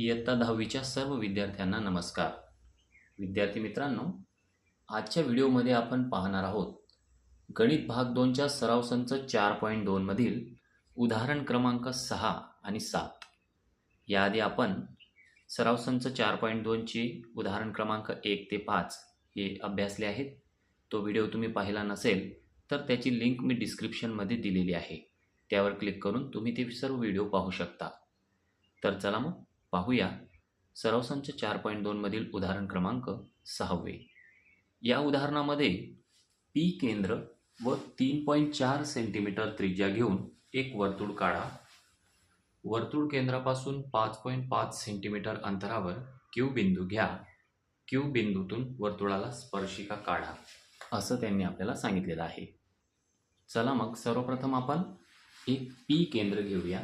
इयत्ता दहावीच्या सर्व विद्यार्थ्यांना नमस्कार. विद्यार्थी मित्रांनो आजच्या व्हिडिओमध्ये आपण पाहणार आहोत गणित भाग दोनच्या सराव संच चार पॉईंट दोनमधील उदाहरण क्रमांक सहा आणि सात. याआधी आपण सराव संच चार पॉईंट दोनची उदाहरण क्रमांक एक ते पाच हे अभ्यासले आहेत. तो व्हिडिओ तुम्ही पाहिला नसेल तर त्याची लिंक मी डिस्क्रिप्शनमध्ये दिलेली आहे. त्यावर क्लिक करून तुम्ही ते सर्व व्हिडिओ पाहू शकता. तर चला मग पाहूया. सरवसंच चार पॉईंट दोनमधील उदाहरण क्रमांक सहावे. या उदाहरणामध्ये पी केंद्र व तीन पॉईंट चार सेंटीमीटर त्रिज्या घेऊन एक वर्तुळ काढा. वर्तुळ केंद्रापासून पाच पॉईंट पाच सेंटीमीटर अंतरावर क्यू बिंदू घ्या. क्यू बिंदूतून वर्तुळाला स्पर्शिका काढा असं त्यांनी आपल्याला सांगितलेलं आहे. चला मग सर्वप्रथम आपण एक पी केंद्र घेऊया.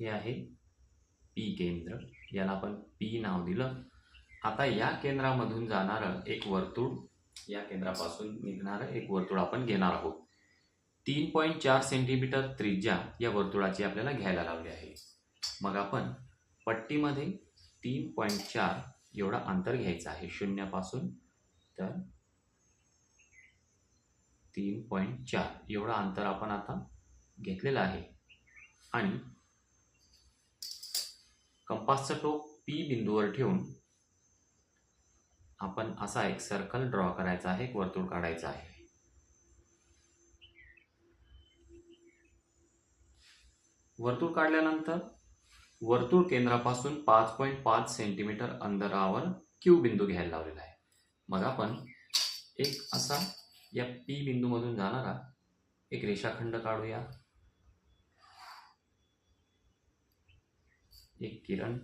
हे आहे पी केंद्र. याला आपण पी नाव दिलं. आता या केंद्रामधून जाणारं एक वर्तुळ या केंद्रापासून निघणारं एक वर्तुळ आपण घेणार आहोत. तीन पॉईंट चार सेंटीमीटर त्रिज्या या वर्तुळाची आपल्याला घ्यायला लावली आहे. मग आपण पट्टीमध्ये तीन पॉईंट चार एवढा अंतर घ्यायचं आहे शून्यापासून. तर तीन पॉईंट चार एवढा अंतर आपण आता घेतलेलं आहे. आणि कंपासचं टोक पी बिंदूवर ठेवून आपण असा एक सर्कल ड्रॉ करायचा आहे एक वर्तुळ काढायचं आहे. वर्तुळ काढल्यानंतर वर्तुळ केंद्रापासून पाच पॉईंट पाच सेंटीमीटर अंतरावर क्यू बिंदू घ्यायला लावलेला आहे. मग आपण एक असा या पी बिंदूमधून जाणारा एक रेषाखंड काढूया. एक किरण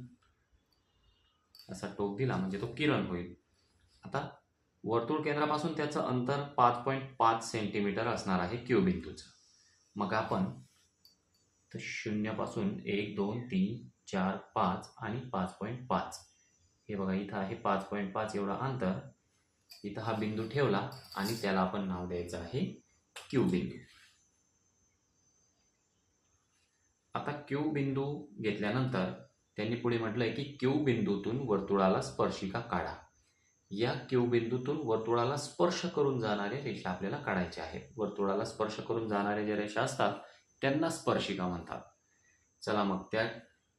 असा टोक दिला म्हणजे तो किरण होईल. आता वर्तुळ केंद्रापासून त्याचं अंतर पाच पॉईंट पाच सेंटीमीटर असणार आहे क्यू बिंदूचं मग आपण तर शून्यापासून एक दोन तीन चार पाच आणि पाच पॉईंट पाच. हे बघा इथं आहे पाच पॉईंट पाच एवढा अंतर. इथं हा बिंदू ठेवला आणि त्याला आपण नाव द्यायचं आहे क्यू बिंदू आता क्यू बिंदू घेतल्यानंतर त्यांनी पुढे म्हटलंय की क्यू बिंदूतून वर्तुळाला स्पर्शिका काढा. या क्यू बिंदूतून वर्तुळाला स्पर्श करून जाणाऱ्या रेषा आपल्याला काढायच्या आहेत. वर्तुळाला स्पर्श करून जाणाऱ्या ज्या रेषा असतात त्यांना स्पर्शिका म्हणतात. चला मग त्या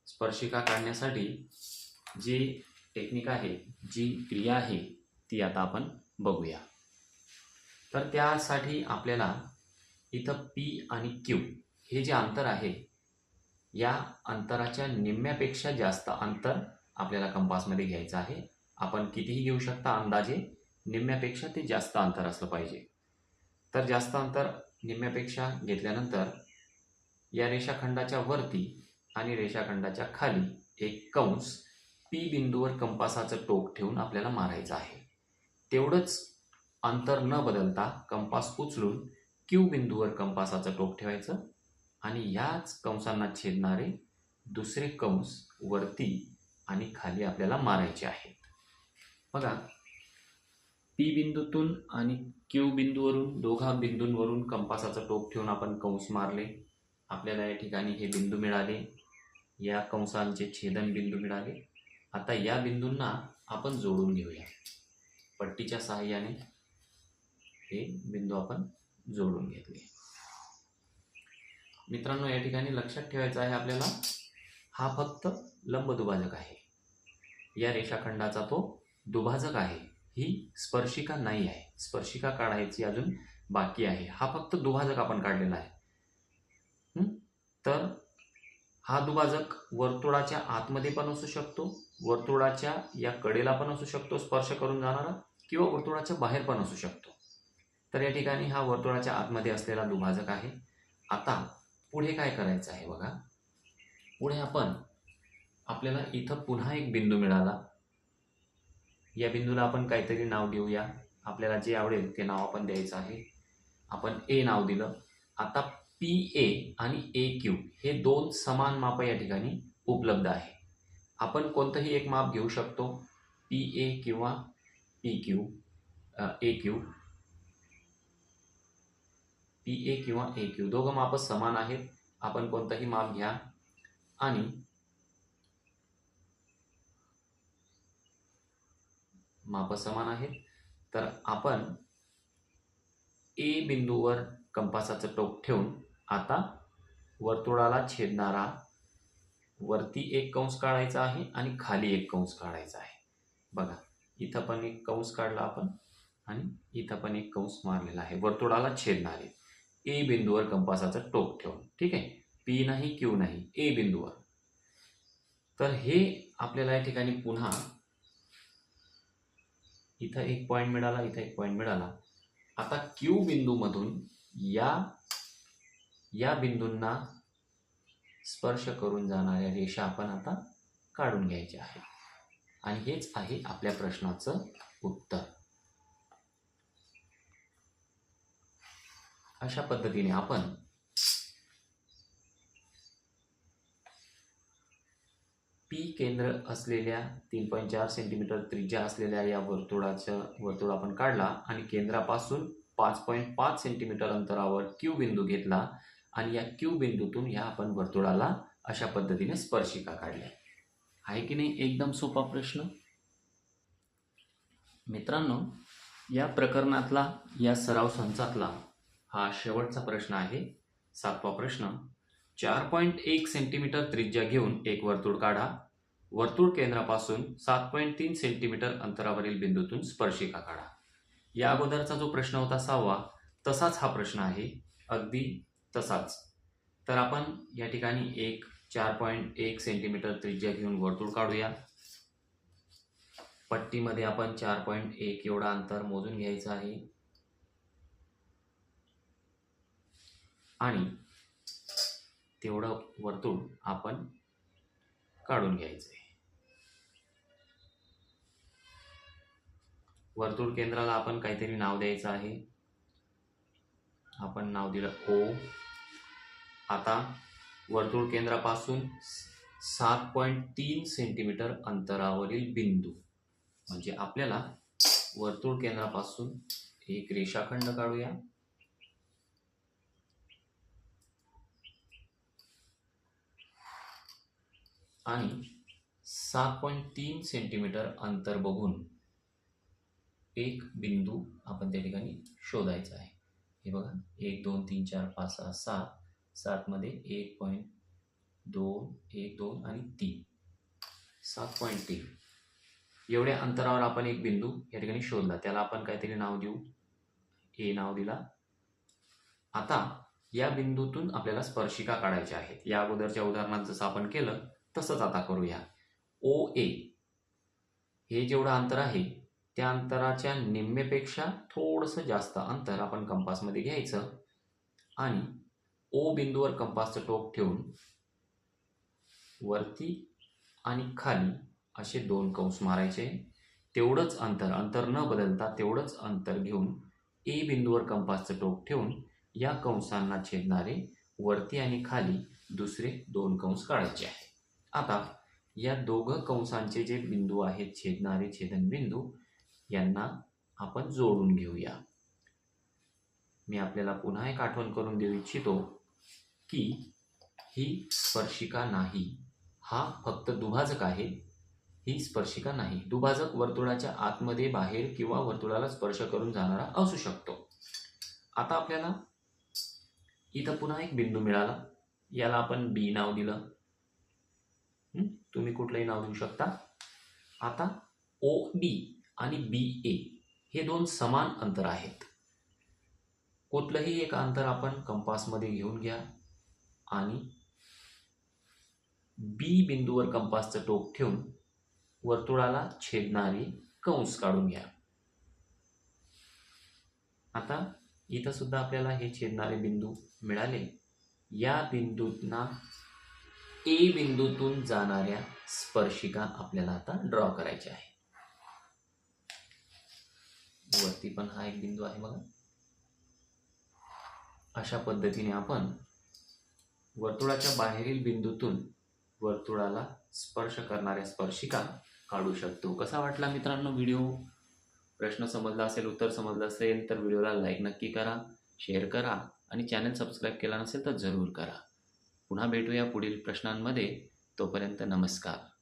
स्पर्शिका काढण्यासाठी जी टेक्निक आहे जी क्रिया आहे ती आता आपण बघूया. तर त्यासाठी आपल्याला इथं पी आणि क्यू हे जे अंतर आहे या अंतराच्या निम्म्यापेक्षा जास्त अंतर आपल्याला कंपासमध्ये घ्यायचं आहे. आपण कितीही घेऊ शकता अंदाजे निम्म्यापेक्षा ते जास्त अंतर असलं पाहिजे. तर जास्त अंतर निम्म्यापेक्षा घेतल्यानंतर या रेषाखंडाच्या वरती आणि रेषाखंडाच्या खाली एक कंस पी बिंदूवर कंपासाचं टोक ठेवून आपल्याला मारायचं आहे. तेवढंच अंतर न बदलता कंपास उचलून क्यू बिंदूवर कंपासाचं टोक ठेवायचं. आणि याच कंसांना छेदणारे दुसरे कंस वरती आणि खाली आपल्याला मारायचे आहेत. बघा पी बिंदूतून आणि क्यू बिंदूवरून दोघा बिंदूंवरून कंपासाचं टोक ठेवून आपण कंस मारले. आपल्याला या ठिकाणी हे बिंदू मिळाले. या कंसांचे छेदन बिंदू मिळाले. आता या बिंदूंना आपण जोडून घेऊया. पट्टीच्या सहाय्याने हे बिंदू आपण जोडून घेतले. मित्रांनो या ठिकाणी लक्षात ठेवायचं आहे आपल्याला हा फक्त लंब दुभाजक आहे. या रेषाखंडाचा तो दुभाजक आहे. ही स्पर्शिका नाही आहे. स्पर्शिका काढायची अजून बाकी आहे. हा फक्त दुभाजक आपण काढलेला आहे. तर हा दुभाजक वर्तुळाच्या आतमध्ये पण असू शकतो वर्तुळाच्या या कडेला पण असू शकतो स्पर्श करून जाणारा किंवा वर्तुळाच्या बाहेर पण असू शकतो. तर या ठिकाणी हा वर्तुळाच्या आतमध्ये असलेला दुभाजक आहे. आता पुढे काय करायचं आहे बघा? पुढे आपण आपल्याला इथं पुन्हा एक बिंदू मिळाला. या बिंदूला आपण काहीतरी नाव देऊया. आपल्याला जे आवडेल ते नाव आपण द्यायचं आहे. आपण ए नाव दिलं. आता पी ए आणि ए क्यू हे दोन समान माप या ठिकाणी उपलब्ध आहे. आपण कोणतंही एक माप घेऊ शकतो. पी ए किंवा P Q A Q P A किंवा ए क्यू दोघं माप समान आहेत. आपण कोणताही माप घ्या. आणि माप समान आहेत. तर आपण ए बिंदूवर कंपासाचं टोक ठेवून आता वर्तुळाला छेदणारा वरती एक कंस काढायचा आहे आणि खाली एक कंस काढायचा आहे. बघा इथं पण एक कंस काढला आपण आणि इथं पण एक कंस मारलेला आहे. वर्तुळाला छेदणारे. ए बिंदूवर कंपासाचं टोक ठेवून ठीक आहे? पी नाही क्यू नाही ए बिंदूवर. तर हे आपल्याला या ठिकाणी पुन्हा इथं एक पॉईंट मिळाला इथं एक पॉईंट मिळाला. आता क्यू बिंदूमधून या या बिंदूंना स्पर्श करून जाणाऱ्या रेषा आपण आता काढून घ्यायच्या आहे आणि हेच आहे आपल्या प्रश्नाचं उत्तर. अशा पद्धतीने आपण पी केंद्र असलेल्या तीन पॉईंट चार सेंटीमीटर त्रिज्या असलेल्या या वर्तुळाचं वर्तुळ आपण काढला आणि केंद्रापासून पाच पॉईंट पाच सेंटीमीटर अंतरावर क्यू बिंदू घेतला आणि या क्यू बिंदूतून या आपण वर्तुळाला अशा पद्धतीने स्पर्शिका काढल्या. आहे की नाही एकदम सोपा प्रश्न? मित्रांनो या प्रकरणातला या सराव संचातला हा शेवटचा प्रश्न आहे. सातवा प्रश्न चार पॉईंट एक सेंटीमीटर त्रिज्या घेऊन एक वर्तुळ काढा. वर्तुळ केंद्रापासून सात पॉईंट तीन सेंटीमीटर अंतरावरील बिंदूतून स्पर्शिका काढा. या अगोदरचा जो प्रश्न होता सहावा तसाच हा प्रश्न आहे. अगदी तसाच. तर आपण या ठिकाणी एक चार पॉईंट एक सेंटीमीटर त्रिज्या घेऊन वर्तुळ काढूया. पट्टीमध्ये आपण चार पॉईंट एक एवढा अंतर मोजून घ्यायचं आहे. आणि तेवढं वर्तुळ आपण काढून घ्यायचं आहे वर्तुळ केंद्राला आपण काहीतरी नाव द्यायचं आहे. आपण नाव दिलं ओ. आता वर्तुळ केंद्रापासून सात पॉईंट तीन सेंटीमीटर अंतरावरील बिंदू म्हणजे आपल्याला वर्तुळ केंद्रापासून एक रेषाखंड काढूया. आणि सात पॉईंट तीन सेंटीमीटर अंतर बघून एक बिंदू आपण त्या ठिकाणी शोधायचा आहे. हे बघा एक दोन तीन चार पाच सहा सात. सातमध्ये एक पॉईंट दोन एक दोन आणि तीन. सात पॉईंट तीन. एवढ्या अंतरावर आपण एक बिंदू या ठिकाणी शोधला. त्याला आपण काहीतरी नाव देऊ. ए नाव दिला. आता या बिंदूतून आपल्याला स्पर्शिका काढायच्या आहेत या अगोदरच्या उदाहरणात जसं आपण केलं तसंच आता करूया. ओ ए. हे जेवढं अंतर आहे त्या अंतराच्या निम्मेपेक्षा थोडंसं जास्त अंतर आपण कंपासमध्ये घ्यायचं आणि ओ बिंदूवर कंपासचं टोक ठेवून वरती आणि खाली असे दोन कंस मारायचे. तेवढंच अंतर अंतर न बदलता तेवढंच अंतर घेऊन ए बिंदूवर कंपासचं टोक ठेवून या कंसांना छेदणारे वरती आणि खाली दुसरे दोन कंस काढायचे आहे आता या दोघं कंसांचे जे बिंदू आहेत छेदणारे छेदनबिंदू यांना आपण जोडून घेऊया. मी आपल्याला पुन्हा एक आठवण करून देऊ इच्छितो की ही स्पर्शिका नाही. हा फक्त दुभाजक आहे. ही स्पर्शिका नाही. दुभाजक वर्तुळाच्या आतमध्ये बाहेर किंवा वर्तुळाला स्पर्श करून जाणारा असू शकतो. आता आपल्याला इथं पुन्हा एक बिंदू मिळाला. याला आपण बी नाव दिलं. तुम्ही कुठलंही नाव देऊ शकता. आता ओ बी आणि बी ए हे दोन समान अंतर आहेत. कुठलंही एक अंतर आपण कंपासमध्ये घेऊन घ्या आणि बी बिंदूवर कंपासचं टोक ठेवून वर्तुळाला छेदणारे कंस काढून घ्या. आता इथं सुद्धा आपल्याला हे छेदणारे बिंदू मिळाले. या बिंदूंना ए बिंदूतून जाणाऱ्या स्पर्शिका आपल्याला आता ड्रॉ करायच्या आहे. वरती पण हा एक बिंदू आहे बघा. अशा पद्धतीने आपण वर्तुळाच्या बाहेरील बिंदूतून वर्तुळाला स्पर्श करणाऱ्या स्पर्शिका काढू शकतो. कसा वाटला मित्रांनो व्हिडिओ? प्रश्न समजला असेल उत्तर समजलं असेल तर व्हिडिओला लाईक नक्की करा शेअर करा आणि चॅनल सबस्क्राईब केला नसेल तर जरूर करा. पुन्हा भेटूया पुढील प्रश्नांमध्ये. तोपर्यंत नमस्कार.